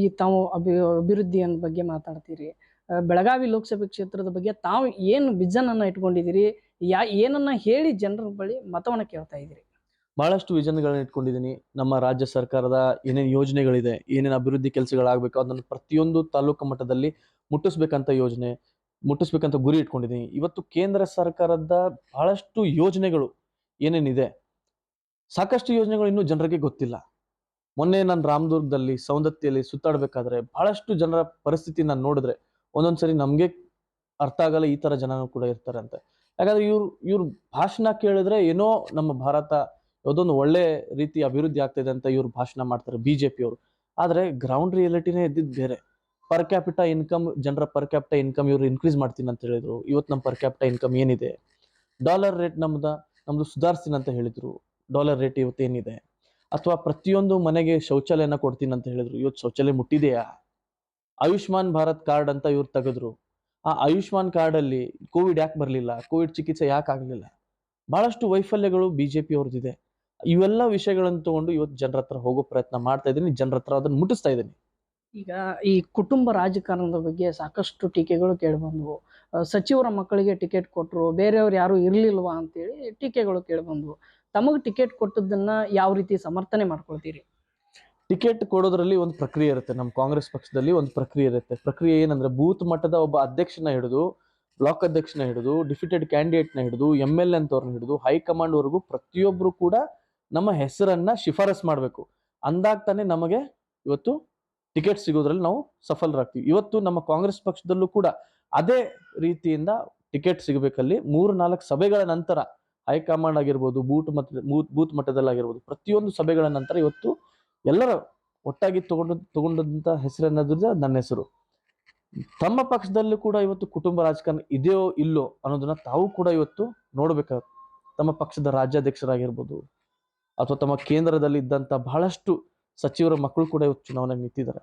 ಈ ತಾವು ಅಭಿ ಅಭಿವೃದ್ಧಿಯ ಬಗ್ಗೆ ಮಾತಾಡ್ತೀರಿ. ಬೆಳಗಾವಿ ಲೋಕಸಭೆ ಕ್ಷೇತ್ರದ ಬಗ್ಗೆ ತಾವು ಏನು ವಿಜನ್ ಅನ್ನ ಇಟ್ಕೊಂಡಿದ್ದೀರಿ? ಯಾ, ಏನನ್ನ ಹೇಳಿ ಜನರ ಬಳಿ ಮತವನ್ನ ಕೇಳ್ತಾ ಇದ್ದೀರಿ? ಬಹಳಷ್ಟು ವಿಜನ್ಗಳನ್ನ ಇಟ್ಕೊಂಡಿದ್ದೀನಿ. ನಮ್ಮ ರಾಜ್ಯ ಸರ್ಕಾರದ ಏನೇನು ಯೋಜನೆಗಳಿದೆ, ಏನೇನು ಅಭಿವೃದ್ಧಿ ಕೆಲಸಗಳಾಗಬೇಕು ಅದನ್ನು ಪ್ರತಿಯೊಂದು ತಾಲೂಕು ಮಟ್ಟದಲ್ಲಿ ಮುಟ್ಟಿಸ್ಬೇಕಂತ ಯೋಜನೆ, ಮುಟ್ಟಿಸ್ಬೇಕಂತ ಗುರಿ ಇಟ್ಕೊಂಡಿದ್ದೀನಿ. ಇವತ್ತು ಕೇಂದ್ರ ಸರ್ಕಾರದ ಬಹಳಷ್ಟು ಯೋಜನೆಗಳು ಏನೇನಿದೆ, ಸಾಕಷ್ಟು ಯೋಜನೆಗಳು ಇನ್ನೂ ಜನರಿಗೆ ಗೊತ್ತಿಲ್ಲ. ಮೊನ್ನೆ ನಾನು ರಾಮದುರ್ಗದಲ್ಲಿ ಸೌಂದತ್ತಿಯಲ್ಲಿ ಸುತ್ತಾಡಬೇಕಾದ್ರೆ ಬಹಳಷ್ಟು ಜನರ ಪರಿಸ್ಥಿತಿ ನಾನು ನೋಡಿದ್ರೆ ಒಂದೊಂದ್ಸರಿ ನಮಗೆ ಅರ್ಥ ಆಗಲ್ಲ ಈ ತರ ಜನನು ಕೂಡ ಇರ್ತಾರೆ ಅಂತ ಯಾಕಂದ್ರೆ ಇವ್ರು, ಇವ್ರ ಭಾಷಣ ಕೇಳಿದ್ರೆ ಏನೋ ನಮ್ಮ ಭಾರತ ಯಾವುದೊಂದು ಒಳ್ಳೆ ರೀತಿ ಅಭಿವೃದ್ಧಿ ಆಗ್ತಿದೆ ಅಂತ ಇವ್ರು ಭಾಷಣ ಮಾಡ್ತಾರೆ ಬಿಜೆಪಿ ಅವರು ಆದ್ರೆ ಗ್ರೌಂಡ್ ರಿಯಾಲಿಟಿನೇ ಇದ್ದಿದ್ದು ಬೇರೆ. ಪರ್ ಕ್ಯಾಪಿಟ ಇನ್ಕಮ್ ಜನರ ಪರ್ ಕ್ಯಾಪಿಟ ಇನ್ಕಮ್ ಇವ್ರು ಇನ್ಕ್ರೀಸ್ ಮಾಡ್ತೀನಿ ಅಂತ ಹೇಳಿದ್ರು. ಇವತ್ತು ನಮ್ಮ ಪರ್ ಕ್ಯಾಪಿಟ ಇನ್ಕಮ್ ಏನಿದೆ? ಡಾಲರ್ ರೇಟ್ ನಮ್ದ, ನಮ್ದು ಸುಧಾರಿಸ್ತೀನಿ ಅಂತ ಹೇಳಿದ್ರು. ಡಾಲರ್ ರೇಟ್ ಇವತ್ತು ಏನಿದೆ ಅಥವಾ ಪ್ರತಿಯೊಂದು ಮನೆಗೆ ಶೌಚಾಲಯನ ಕೊಡ್ತೀನಿ ಅಂತ ಹೇಳಿದ್ರು, ಇವತ್ತು ಶೌಚಾಲಯ ಮುಟ್ಟಿದೆಯಾ? ಆಯುಷ್ಮಾನ್ ಭಾರತ್ ಕಾರ್ಡ್ ಅಂತ ಇವ್ರು ತೆಗೆದ್ರು. ಆ ಆಯುಷ್ಮಾನ್ ಕಾರ್ಡ್ ಅಲ್ಲಿ ಕೋವಿಡ್ ಯಾಕೆ ಬರಲಿಲ್ಲ? ಕೋವಿಡ್ ಚಿಕಿತ್ಸೆ ಯಾಕೆ ಆಗಲಿಲ್ಲ? ಬಹಳಷ್ಟು ವೈಫಲ್ಯಗಳು ಬಿಜೆಪಿ ಅವ್ರದ್ದಿದೆ ಇವೆಲ್ಲ ವಿಷಯಗಳನ್ನು ತಗೊಂಡು ಇವತ್ತು ಜನರ ಹತ್ರ ಹೋಗೋ ಪ್ರಯತ್ನ ಮಾಡ್ತಾ ಇದ್ದೀನಿ ಜನರ ಹತ್ರ ಅದನ್ನು ಮುಟ್ಟಿಸ್ತಾ ಇದ್ದೀನಿ. ಈಗ ಈ ಕುಟುಂಬ ರಾಜಕಾರಣದ ಬಗ್ಗೆ ಸಾಕಷ್ಟು ಟೀಕೆಗಳು ಕೇಳಿಬಂದವು. ಸಚಿವರ ಮಕ್ಕಳಿಗೆ ಟಿಕೆಟ್ ಕೊಟ್ಟರು ಬೇರೆಯವ್ರು ಯಾರು ಇರ್ಲಿಲ್ವಾ ಅಂತೇಳಿ ಟೀಕೆಗಳು ಕೇಳಿಬಂದವು. ತಮಗೆ ಟಿಕೆಟ್ ಕೊಟ್ಟದ್ದನ್ನು ಯಾವ ರೀತಿ ಸಮರ್ಥನೆ ಮಾಡ್ಕೊಳ್ತೀರಿ? ಟಿಕೆಟ್ ಕೊಡೋದ್ರಲ್ಲಿ ಒಂದು ಪ್ರಕ್ರಿಯೆ ಇರುತ್ತೆ. ನಮ್ಮ ಕಾಂಗ್ರೆಸ್ ಪಕ್ಷದಲ್ಲಿ ಒಂದು ಪ್ರಕ್ರಿಯೆ ಇರುತ್ತೆ. ಪ್ರಕ್ರಿಯೆ ಏನಂದ್ರೆ ಬೂತ್ ಮಟ್ಟದ ಒಬ್ಬ ಅಧ್ಯಕ್ಷನ ಹಿಡಿದು, ಬ್ಲಾಕ್ ಅಧ್ಯಕ್ಷನ ಹಿಡಿದು, ಡಿಫಿಟೆಡ್ ಕ್ಯಾಂಡಿಡೇಟ್ನ ಹಿಡಿದು ಎಂ ಎಲ್ ಅಂತವ್ರನ್ನ ಹಿಡಿದು, ಹೈಕಮಾಂಡ್ ವರೆಗೂ ಪ್ರತಿಯೊಬ್ರು ಕೂಡ ನಮ್ಮ ಹೆಸರನ್ನ ಶಿಫಾರಸ್ ಮಾಡಬೇಕು. ಅಂದಾಗ ನಮಗೆ ಇವತ್ತು ಟಿಕೆಟ್ ಸಿಗೋದ್ರಲ್ಲಿ ನಾವು ಸಫಲರಾಗ್ತೀವಿ. ಇವತ್ತು ನಮ್ಮ ಕಾಂಗ್ರೆಸ್ ಪಕ್ಷದಲ್ಲೂ ಕೂಡ ಅದೇ ರೀತಿಯಿಂದ ಟಿಕೆಟ್ ಸಿಗಬೇಕಲ್ಲಿ ಮೂರು ನಾಲ್ಕು ಸಭೆಗಳ ನಂತರ ಹೈಕಮಾಂಡ್ ಆಗಿರ್ಬೋದು, ಬೂತ್ ಮಟ್ಟ, ಬೂತ್ ಮಟ್ಟದಲ್ಲಾಗಿರ್ಬೋದು, ಪ್ರತಿಯೊಂದು ಸಭೆಗಳ ನಂತರ ಇವತ್ತು ಎಲ್ಲರ ಒಟ್ಟಾಗಿ ತಗೊಂಡ, ತಗೊಂಡಂತ ಹೆಸರನ್ನೋದ್ರಿಂದ ನನ್ನ ಹೆಸರು. ತಮ್ಮ ಪಕ್ಷದಲ್ಲೂ ಕೂಡ ಇವತ್ತು ಕುಟುಂಬ ರಾಜಕಾರಣ ಇದೆಯೋ ಇಲ್ಲೋ ಅನ್ನೋದನ್ನ ತಾವು ಕೂಡ ಇವತ್ತು ನೋಡಬೇಕಾಗುತ್ತೆ ತಮ್ಮ ಪಕ್ಷದ ರಾಜ್ಯಾಧ್ಯಕ್ಷರಾಗಿರ್ಬೋದು, ಅಥವಾ ತಮ್ಮ ಕೇಂದ್ರದಲ್ಲಿ ಇದ್ದಂತ ಬಹಳಷ್ಟು ಸಚಿವರ ಮಕ್ಕಳು ಕೂಡ ಚುನಾವಣೆಗೆ ನಿಂತಿದ್ದಾರೆ.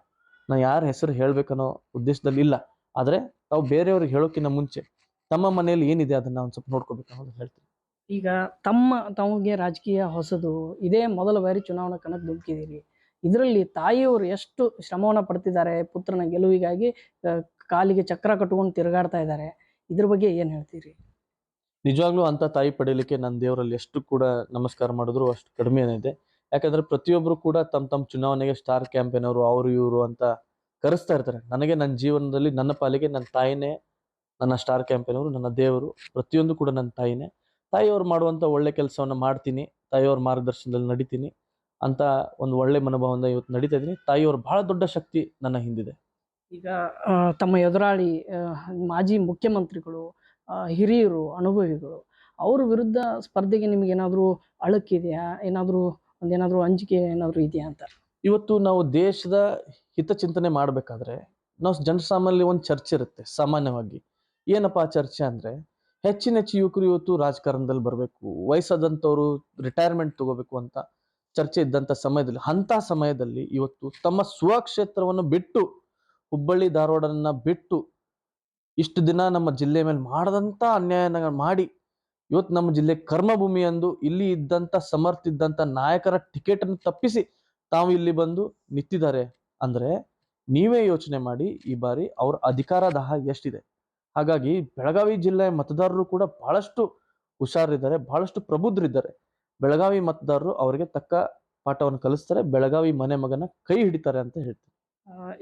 ನಾ ಯಾರ ಹೆಸರು ಹೇಳ್ಬೇಕನ್ನೋ ಉದ್ದೇಶದಲ್ಲಿ ಇಲ್ಲ. ಆದರೆ ತಾವು ಬೇರೆಯವ್ರಿಗೆ ಹೇಳೋಕ್ಕಿಂತ ಮುಂಚೆ ತಮ್ಮ ಮನೆಯಲ್ಲಿ ಏನಿದೆ ಅದನ್ನ ಒಂದು ಸ್ವಲ್ಪ ನೋಡ್ಕೋಬೇಕು ಅನ್ನೋದು ಹೇಳ್ತೀನಿ. ಈಗ ತಮ್ಮ ತಮಗೆ ರಾಜಕೀಯ ಹೊಸದು ಇದೇ ಮೊದಲ ಬಾರಿ ಚುನಾವಣಾ ಕಣಕ್ಕೆ ಧುಮುಕಿದ್ದೀರಿ ಇದರಲ್ಲಿ ತಾಯಿಯವರು ಎಷ್ಟು ಶ್ರಮವನ್ನು ಪಡ್ತಿದ್ದಾರೆ ಪುತ್ರನ ಗೆಲುವಿಗಾಗಿ ಕಾಲಿಗೆ ಚಕ್ರ ಕಟ್ಕೊಂಡು ತಿರುಗಾಡ್ತಾ ಇದ್ದಾರೆ. ಇದ್ರ ಬಗ್ಗೆ ಏನು ಹೇಳ್ತೀರಿ? ನಿಜವಾಗ್ಲೂ ಅಂತ ತಾಯಿ ಪಡೀಲಿಕ್ಕೆ ನನ್ನ ದೇವರಲ್ಲಿ ಎಷ್ಟು ಕೂಡ ನಮಸ್ಕಾರ ಮಾಡಿದ್ರು ಅಷ್ಟು ಕಡಿಮೆ ಇದೆ. ಯಾಕಂದ್ರೆ ಪ್ರತಿಯೊಬ್ಬರು ಕೂಡ ತಮ್ಮ ತಮ್ಮ ಚುನಾವಣೆಗೆ ಸ್ಟಾರ್ ಕ್ಯಾಂಪೇನ್ ಅವರು ಅವರು, ಇವರು ಅಂತ ಕರೆಸ್ತಾ ಇರ್ತಾರೆ. ನನಗೆ ನನ್ನ ಜೀವನದಲ್ಲಿ ನನ್ನ ಪಾಲಿಗೆ ನನ್ನ ತಾಯಿನೇ ನನ್ನ ಸ್ಟಾರ್ ಕ್ಯಾಂಪೇನ್ ಅವರು, ನನ್ನ ದೇವರು, ಪ್ರತಿಯೊಂದು ಕೂಡ ನನ್ನ ತಾಯಿನೇ. ತಾಯಿಯವ್ರು ಮಾಡುವಂತ ಒಳ್ಳೆ ಕೆಲಸವನ್ನ ಮಾಡ್ತೀನಿ, ತಾಯಿಯವ್ರ ಮಾರ್ಗದರ್ಶನದಲ್ಲಿ ನಡಿತೀನಿ ಅಂತ ಒಂದು ಒಳ್ಳೆ ಮನೋಭಾವದಿಂದ ಇವತ್ತು ನಡೀತಾ ಇದ್ದೀನಿ. ತಾಯಿಯವ್ರ ಬಹಳ ದೊಡ್ಡ ಶಕ್ತಿ ನನ್ನ ಹಿಂದಿದೆ. ಈಗ ತಮ್ಮ ಎದುರಾಳಿ ಮಾಜಿ ಮುಖ್ಯಮಂತ್ರಿಗಳು ಹಿರಿಯರು, ಅನುಭವಿಗಳು, ಅವ್ರ ವಿರುದ್ಧ ಸ್ಪರ್ಧೆಗೆ ನಿಮ್ಗೆ ಏನಾದರೂ ಅಳಕಿದೆಯಾ? ಏನಾದರೂ ಒಂದೇನಾದರೂ ಅಂಜಿಕೆ ಏನಾದರೂ ಇದೆಯಾ ಅಂತ? ಇವತ್ತು ನಾವು ದೇಶದ ಹಿತಚಿಂತನೆ ಮಾಡಬೇಕಾದ್ರೆ ನಾವು ಜನಸಾಮಾನ್ಯ ಒಂದು ಚರ್ಚೆ ಇರುತ್ತೆ, ಸಾಮಾನ್ಯವಾಗಿ. ಏನಪ್ಪಾ ಆ ಚರ್ಚೆ ಅಂದ್ರೆ, ಹೆಚ್ಚಿನ ಹೆಚ್ಚು ಯುವಕರು ಇವತ್ತು ರಾಜಕಾರಣದಲ್ಲಿ ಬರಬೇಕು, ವಯಸ್ಸಾದಂಥವ್ರು ರಿಟೈರ್ಮೆಂಟ್ ತಗೋಬೇಕು ಅಂತ ಚರ್ಚೆ ಇದ್ದಂಥ ಸಮಯದಲ್ಲಿ ಅಂತ ಸಮಯದಲ್ಲಿ ಇವತ್ತು ತಮ್ಮ ಸ್ವಕ್ಷೇತ್ರವನ್ನು ಬಿಟ್ಟು, ಹುಬ್ಬಳ್ಳಿ ಧಾರವಾಡನ್ನ ಬಿಟ್ಟು ಇಷ್ಟು ದಿನ ನಮ್ಮ ಜಿಲ್ಲೆ ಮೇಲೆ ಮಾಡದಂಥ ಅನ್ಯಾಯನ ಮಾಡಿ ಇವತ್ತು ನಮ್ಮ ಜಿಲ್ಲೆ ಕರ್ಮಭೂಮಿ ಎಂದು ಇಲ್ಲಿ ಇದ್ದಂತ ಸಮರ್ಥ ಇದ್ದಂತ ನಾಯಕರ ಟಿಕೆಟ್ ಅನ್ನು ತಪ್ಪಿಸಿ ತಾವು ಇಲ್ಲಿ ಬಂದು ನಿಂತಿದ್ದಾರೆ ಅಂದ್ರೆ ನೀವೇ ಯೋಚನೆ ಮಾಡಿ ಈ ಬಾರಿ ಅವ್ರ ಅಧಿಕಾರ ದಾಹ ಎಷ್ಟಿದೆ. ಹಾಗಾಗಿ ಬೆಳಗಾವಿ ಜಿಲ್ಲೆಯ ಮತದಾರರು ಕೂಡ ಬಹಳಷ್ಟು ಹುಷಾರಿದ್ದಾರೆ, ಬಹಳಷ್ಟು ಪ್ರಬುದ್ಧರಿದ್ದಾರೆ. ಬೆಳಗಾವಿ ಮತದಾರರು ಅವರಿಗೆ ತಕ್ಕ ಪಾಠವನ್ನು ಕಲಿಸ್ತಾರೆ, ಬೆಳಗಾವಿ ಮನೆ ಮಗನ ಕೈ ಹಿಡಿತಾರೆ ಅಂತ ಹೇಳ್ತಾರೆ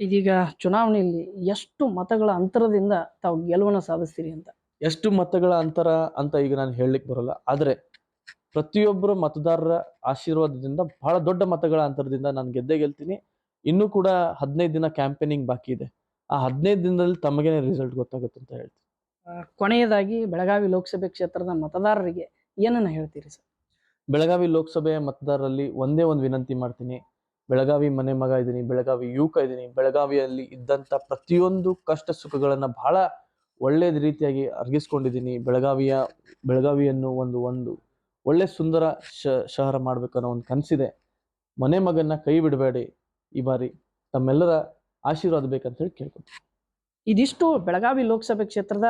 ಇದೀಗ ಚುನಾವಣೆಯಲ್ಲಿ ಎಷ್ಟು ಮತಗಳ ಅಂತರದಿಂದ ತಾವು ಗೆಲುವನ್ನು ಸಾಧಿಸ್ತೀರಿ ಅಂತ. ಎಷ್ಟು ಮತಗಳ ಅಂತರ ಅಂತ ಈಗ ನಾನು ಹೇಳಲಿಕ್ಕೆ ಬರಲ್ಲ. ಆದರೆ ಪ್ರತಿಯೊಬ್ಬರ ಮತದಾರರ ಆಶೀರ್ವಾದದಿಂದ ಬಹಳ ದೊಡ್ಡ ಮತಗಳ ಅಂತರದಿಂದ ನಾನು ಗೆದ್ದೇ ಗೆಲ್ತೀನಿ. ಇನ್ನೂ ಕೂಡ ಹದಿನೈದು ದಿನ ಕ್ಯಾಂಪೇನಿಂಗ್ ಬಾಕಿ ಇದೆ. ಆ ಹದಿನೈದು ದಿನದಲ್ಲಿ ತಮಗೇನೆ ರಿಸಲ್ಟ್ ಗೊತ್ತಾಗುತ್ತೆ ಅಂತ ಹೇಳ್ತೀನಿ. ಕೊನೆಯದಾಗಿ ಬೆಳಗಾವಿ ಲೋಕಸಭೆ ಕ್ಷೇತ್ರದ ಮತದಾರರಿಗೆ ಏನನ್ನ ಹೇಳ್ತೀರಿ ಸರ್? ಬೆಳಗಾವಿ ಲೋಕಸಭೆಯ ಮತದಾರರಲ್ಲಿ ಒಂದೇ ಒಂದು ವಿನಂತಿ ಮಾಡ್ತೀನಿ. ಬೆಳಗಾವಿ ಮನೆ ಮಗ ಇದ್ದೀನಿ ಬೆಳಗಾವಿ ಯುವಕ ಇದ್ದೀನಿ ಬೆಳಗಾವಿಯಲ್ಲಿ ಇದ್ದಂತ ಪ್ರತಿಯೊಂದು ಕಷ್ಟ ಸುಖಗಳನ್ನ ಬಹಳ ಒಳ್ಳೆಯ ರೀತಿಯಾಗಿ ಅರ್ಗಿಸ್ಕೊಂಡಿದ್ದೀನಿ. ಬೆಳಗಾವಿಯ, ಬೆಳಗಾವಿಯನ್ನು ಒಂದು ಒಂದು ಒಳ್ಳೆ ಸುಂದರ ಶ, ಶಹರ ಮಾಡಬೇಕನ್ನೋ ಒಂದು ಕನಸಿದೆ. ಮನೆ ಮಗನ್ನ ಕೈ ಬಿಡಬೇಡಿ ಈ ಬಾರಿ. ತಮ್ಮೆಲ್ಲರ ಆಶೀರ್ವಾದ ಬೇಕಂತ ಹೇಳಿ ಕೇಳ್ಕೊತೀನಿ. ಇದಿಷ್ಟು ಬೆಳಗಾವಿ ಲೋಕಸಭೆ ಕ್ಷೇತ್ರದ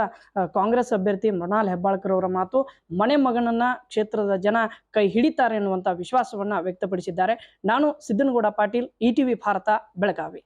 ಕಾಂಗ್ರೆಸ್ ಅಭ್ಯರ್ಥಿ ಮೃಣಾಲ್ ಹೆಬ್ಬಾಳ್ಕರ್ ಅವರ ಮಾತು. ಮನೆ ಮಗನನ್ನ ಕ್ಷೇತ್ರದ ಜನ ಕೈ ಹಿಡಿತಾರೆ ಎನ್ನುವಂತ ವಿಶ್ವಾಸವನ್ನ ವ್ಯಕ್ತಪಡಿಸಿದ್ದಾರೆ. ನಾನು ಸಿದ್ದನಗೌಡ ಪಾಟೀಲ್, ಇ ಟಿವಿ ಭಾರತ, ಬೆಳಗಾವಿ.